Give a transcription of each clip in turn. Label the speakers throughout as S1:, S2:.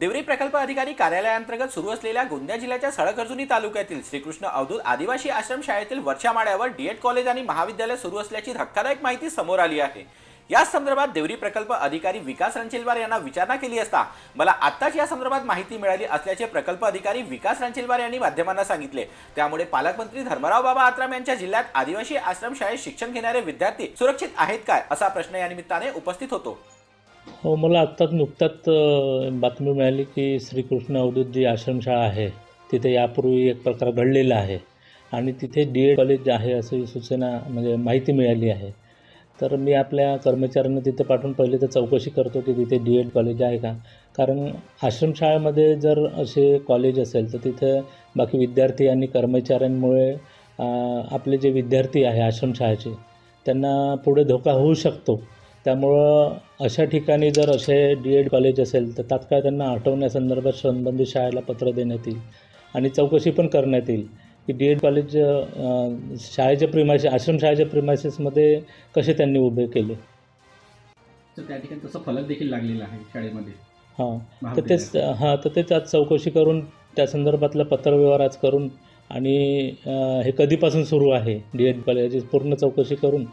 S1: देवरी प्रकल्प अधिकारी कार्यालयाअंतर्गत सुरू असलेल्या गोंदिया जिल्ह्याच्या सळकर्जुनी तालुक्यातील श्रीकृष्ण अवधूत आदिवासी आश्रम शाळेतील वरच्या माड्यावर डीएड कॉलेज आणि महाविद्यालय सुरू असल्याची धक्कादायक माहिती समोर आली आहे. या संदर्भात देवरी प्रकल्प अधिकारी विकास रणचेलवार यांना विचारणा केली असता मला आत्ताच या संदर्भात माहिती मिळाली असल्याचे प्रकल्प अधिकारी विकास रणचेलवार यांनी माध्यमांना सांगितले. त्यामुळे पालकमंत्री धर्मराव बाबा आत्राम यांच्या जिल्ह्यात आदिवासी आश्रम शाळेत शिक्षण घेणारे विद्यार्थी सुरक्षित आहेत काय असा प्रश्न या निमित्ताने उपस्थित होतो.
S2: हो मला आत्ताच नुकताच बातमी मिळाली की श्रीकृष्ण अवधूत जी आश्रमशाळा आहे. तिथे यापूर्वी एक प्रकार घडलेला आहे आणि तिथे डी एड कॉलेज आहे अशी सूचना म्हणजे माहिती मिळाली आहे. तर मी आपल्या कर्मचाऱ्यांना तिथे पाठवून पहिले तर चौकशी करतो की तिथे डी एड कॉलेज आहे का? कारण आश्रमशाळेमध्ये जर असे कॉलेज असेल तर तिथे बाकी विद्यार्थी आणि कर्मचाऱ्यांमुळे आपले जे विद्यार्थी आहे आश्रमशाळेचे त्यांना पुढे धोका होऊ शकतो. त्यामुळं अशा ठिकाणी जर असे डी एड कॉलेज असेल तर तात्काळ त्यांना हटवण्यासंदर्भात संबंधित शाळेला पत्र देण्यात येईल आणि चौकशी पण करण्यात येईल की डी एड कॉलेज शाळेच्या प्रिमायसी आश्रमशाळेच्या प्रिमायसेसमध्ये कसे त्यांनी उभे केले.
S3: तर त्या ठिकाणी तसं फलक देखील लागलेलं आहे शाळेमध्ये.
S2: हां. तर तेच हां तर तेच आज चौकशी करून त्या संदर्भातलं पत्रव्यवहार आज करून आणि हे कधीपासून सुरू आहे डी एड कॉलेजची पूर्ण चौकशी करून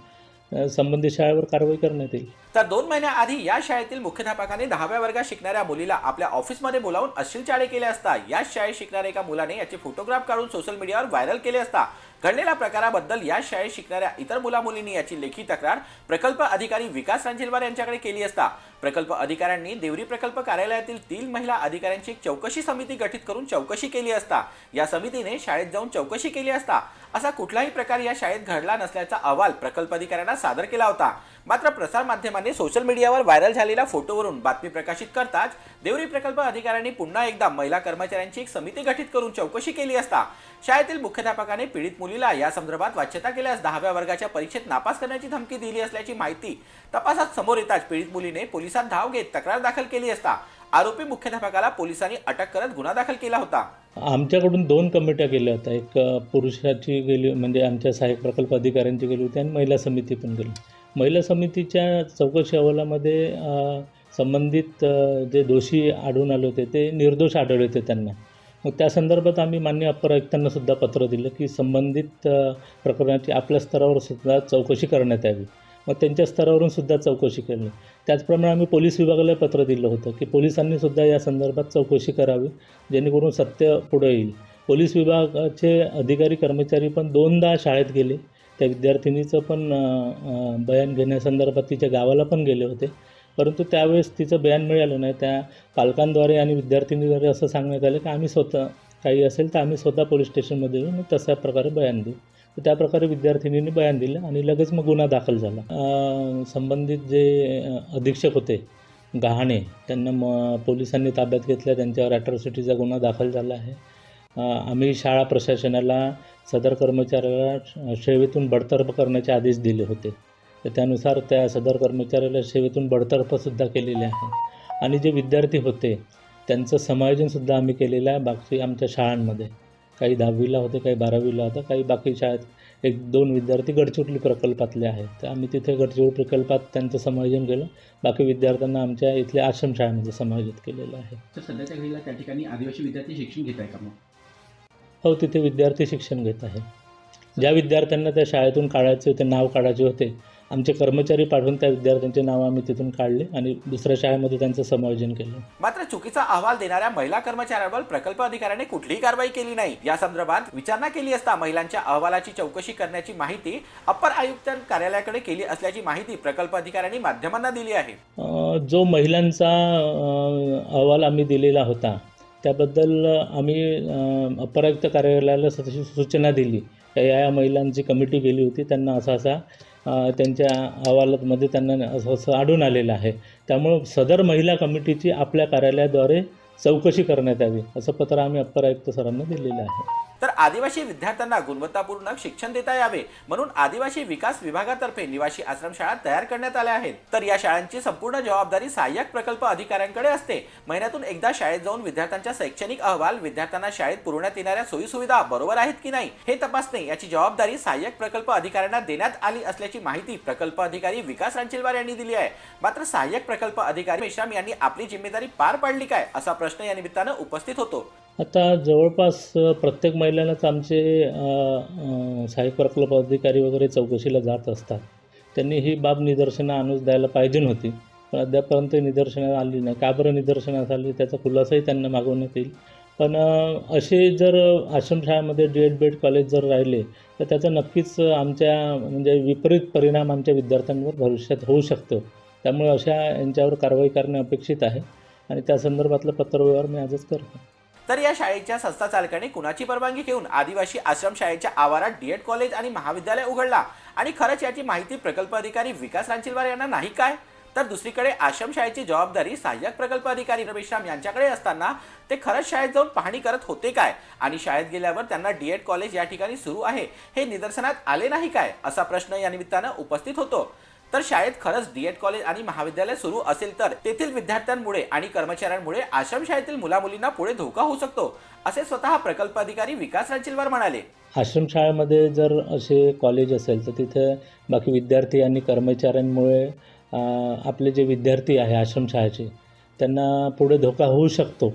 S2: संबंधित शाळेवर कारवाई करण्यात येईल.
S1: तर दोन महिन्याआधी या शाळेतील मुख्याध्यापकाने दहाव्या वर्गात शिकणाऱ्या मुलीला आपल्या ऑफिसमध्ये बोलावून अश्लील चाळे केले असता. याच शाळेत शिकणाऱ्या एका मुलाने याचे फोटोग्राफ काढून सोशल मीडियावर व्हायरल केले असता. घडलेल्या प्रकाराबद्दल या शाळेत शिकणाऱ्या इतर मुला मुलींनी याची लेखी तक्रार प्रकल्प अधिकारी विकास रांजेलवार यांच्याकडे केली असता. प्रकल्प अधिकाऱ्यांनी देवरी प्रकल्प कार्यालयातील तीन महिला अधिकाऱ्यांची एक चौकशी समिती गठीत करून चौकशी केली असता. या समितीने शाळेत जाऊन चौकशी केली असता. असा कुठलाही प्रकार या शाळेत घडला नसल्याचा अहवाल प्रकल्प अधिकाऱ्यांना सादर केला होता. मात्र प्रसारमाध्यमांनी सोशल मीडियावर व्हायरल झालेल्या फोटोवरून बातमी प्रकाशित करताच देवरी प्रकल्प अधिकाऱ्यांनी पुन्हा एकदा महिला कर्मचाऱ्यांची एक समिती गठीत करून चौकशी केली असता. शाळेतील मुख्याध्यापकाने पीडित मुलीला या संदर्भात वाच्यता केल्यास दहाव्या वर्गाच्या परीक्षेत नापास करण्याची धमकी दिली असल्याची माहिती तपासात समोर येताच पीडित मुलीने पोलिसात धाव घेत तक्रार दाखल केली असता. आरोपी मुख्याध्यापकाला पोलिसांनी अटक करत गुन्हा दाखल केला होता.
S2: आमच्याकडून दोन कमिट्या केल्या होत्या. एक पुरुषाची गेली म्हणजे आमच्या सहाय्यक प्रकल्प अधिकाऱ्यांची गेली होती आणि महिला समिती पण गेली. महिला समितीच्या चौकशी अहवालामध्ये संबंधित जे दोषी आढळून आले होते ते निर्दोष आढळले होते त्यांना. मग त्या संदर्भात आम्ही मान्य अप्पर आयुक्तांना सुद्धा पत्र दिलं की संबंधित प्रकरणाची आपल्या स्तरावर सुद्धा चौकशी करण्यात यावी. मग त्यांच्या स्तरावरून सुद्धा चौकशी केली त्याचप्रमाणे आम्ही पोलीस विभागाला पत्र दिलं होतं की पोलिसांनी सुद्धा या संदर्भात चौकशी करावी जेणेकरून सत्य पुढं येईल. पोलीस विभागाचे अधिकारी कर्मचारी पण दोनदा शाळेत गेले. त्या विद्यार्थिनीचं पण बयान घेण्यासंदर्भात तिच्या गावाला पण गेले होते. परंतु त्यावेळेस तिचं बयान मिळालं नाही. त्या पालकांद्वारे आणि विद्यार्थिनीद्वारे असं सांगण्यात आलं की आम्ही स्वतः काही असेल तर आम्ही स्वतः पोलीस स्टेशनमध्ये येऊन मग तशा प्रकारे बयान देऊ. तर त्या प्रकारे बयान दिलं आणि लगेच मग गुन्हा दाखल झाला. संबंधित जे अधीक्षक होते गहाणे त्यांना म पोलिसांनी ताब्यात घेतलं त्यांच्यावर ॲट्रॉसिटीचा गुन्हा दाखल झाला आहे. आम्ही शाळा प्रशासनाला सदर कर्मचाऱ्याला सेवेतून बडतर्फ करण्याचे आदेश दिले होते. तर त्यानुसार त्या सदर कर्मचाऱ्याला सेवेतून बडतर्फसुद्धा केलेले आहे. आणि जे विद्यार्थी होते त्यांचं समायोजनसुद्धा आम्ही केलेलं आहे बाकी आमच्या शाळांमध्ये. काही दहावीला होते काही बारावीला होतं काही बाकी शाळेत एक दोन विद्यार्थी गडचिरोली प्रकल्पातले आहेत. तर आम्ही तिथे गडचिरोली प्रकल्पात त्यांचं समायोजन केलं. बाकी विद्यार्थ्यांना आमच्या इथल्या आश्रमशाळेमध्ये समायोजित केलेलं आहे.
S3: तर सध्याच्या घडीला त्या ठिकाणी आदिवासी विद्यार्थी शिक्षण घेत आहे का मग?
S2: हो तिथे विद्यार्थी शिक्षण घेत आहे. ज्या विद्यार्थ्यांना त्या शाळेतून काढायचे होते नाव काढायचे होते आमचे कर्मचारी पाठवून त्या विद्यार्थ्यांचे नाव आम्ही तिथून काढले आणि दुसऱ्या शाळेमध्ये त्यांचं समायोजन केलं.
S1: मात्र चुकीचा अहवाल देणाऱ्या महिला कर्मचाऱ्यांवर प्रकल्प अधिकाऱ्याने कुठलीही कारवाई केली नाही. या संदर्भात विचारणा केली असता महिलांच्या अहवालाची चौकशी करण्याची माहिती अप्पर आयुक्त कार्यालयाकडे केली असल्याची माहिती प्रकल्प अधिकाऱ्यांनी माध्यमांना दिली आहे.
S2: जो महिलांचा अहवाल आम्ही दिलेला होता त्याबद्दल आम्ही अप्पर आयुक्त कार्यालयाला सूचना दिली. या महिलांची कमिटी गेली होती त्यांना असा असा त्यांच्या अहवालामध्ये त्यांना असं असं आढळून आलेलं आहे. त्यामुळं सदर महिला कमिटीची आपल्या कार्यालयाद्वारे चौकशी करण्यात यावी असं पत्र आम्ही अप्पर आयुक्त सरांना दिलेलं आहे.
S1: तर आदिवासी विद्यार्थ्यांना गुणवत्तापूर्ण शिक्षण देता यावे म्हणून आदिवासी विकास विभागातर्फे निवासी आश्रमशाळा तयार करण्यात आल्या आहेत. तर या शाळांची संपूर्ण जबाबदारी सहाय्यक प्रकल्प अधिकाऱ्यांकडे असते. महिन्यातून एकदा शाळेत जाऊन विद्यार्थ्यांचा शैक्षणिक अहवाल विद्यार्थ्यांना शाळेत पुरवण्यात येणाऱ्या सोयी सुविधा बरोबर आहेत की नाही हे तपासणे याची जबाबदारी सहाय्यक प्रकल्प अधिकाऱ्यांना देण्यात आली असल्याची माहिती प्रकल्प अधिकारी विकास रांचिलवार यांनी दिली आहे. मात्र सहाय्यक प्रकल्प अधिकारी मेश्राम यांनी आपली जिम्मेदारी पार पाडली काय असा प्रश्न या निमित्तानं उपस्थित होतो.
S2: आता जवळपास प्रत्येक महिन्यालाच आमचे साहेब सहाय्यक प्रकल्प अधिकारी वगैरे चौकशीला जात असतात. त्यांनी ही बाब निदर्शनं आणून द्यायला पाहिजे नव्हती. पण अद्यापर्यंत निदर्शनं आली नाही. का बरं निदर्शनास आली त्याचा खुलासाही त्यांना मागवण्यात येईल. पण असे जर आश्रमशाळेमध्ये D Ed B Ed college जर राहिले तर त्याचा नक्कीच आमच्या म्हणजे विपरीत परिणाम आमच्या विद्यार्थ्यांवर भविष्यात होऊ शकतो. त्यामुळे अशा यांच्यावर कारवाई करणे अपेक्षित आहे. आणि त्या संदर्भातलं पत्रव्यवहार मी आजच करतो.
S1: तर या शाळेच्या संस्था चालकाने कुणाची परवानगी घेऊन आदिवासी आश्रमशाळेच्या आवारात डीएड कॉलेज आणि महाविद्यालय उघडला? आणि खरंच याची माहिती प्रकल्प अधिकारी विकास रांचिलवार यांना नाही काय? तर दुसरीकडे आश्रमशाळेची जबाबदारी सहाय्यक प्रकल्प अधिकारी रमेशराम यांच्याकडे असताना ते खरंच शाळेत जाऊन पाहणी करत होते काय? आणि शाळेत गेल्यावर त्यांना डीएड कॉलेज या ठिकाणी सुरू आहे. हे निदर्शनात आले नाही काय? असा प्रश्न या निमित्तानं उपस्थित होतो. तर शाळेत खरंच डीएड कॉलेज आणि महाविद्यालय सुरू असेल तर तेथील विद्यार्थ्यांमुळे आणि कर्मचाऱ्यांमुळे आश्रमशाळेतील मुलामुलींना पुढे धोका होऊ शकतो असे स्वतः प्रकल्प अधिकारी विकास रांचीलवार म्हणाले.
S2: आश्रमशाळेमध्ये जर असे कॉलेज असेल तर तिथे बाकी विद्यार्थी आणि कर्मचाऱ्यांमुळे आपले जे विद्यार्थी आहे आश्रमशाळेचे त्यांना पुढे धोका होऊ शकतो.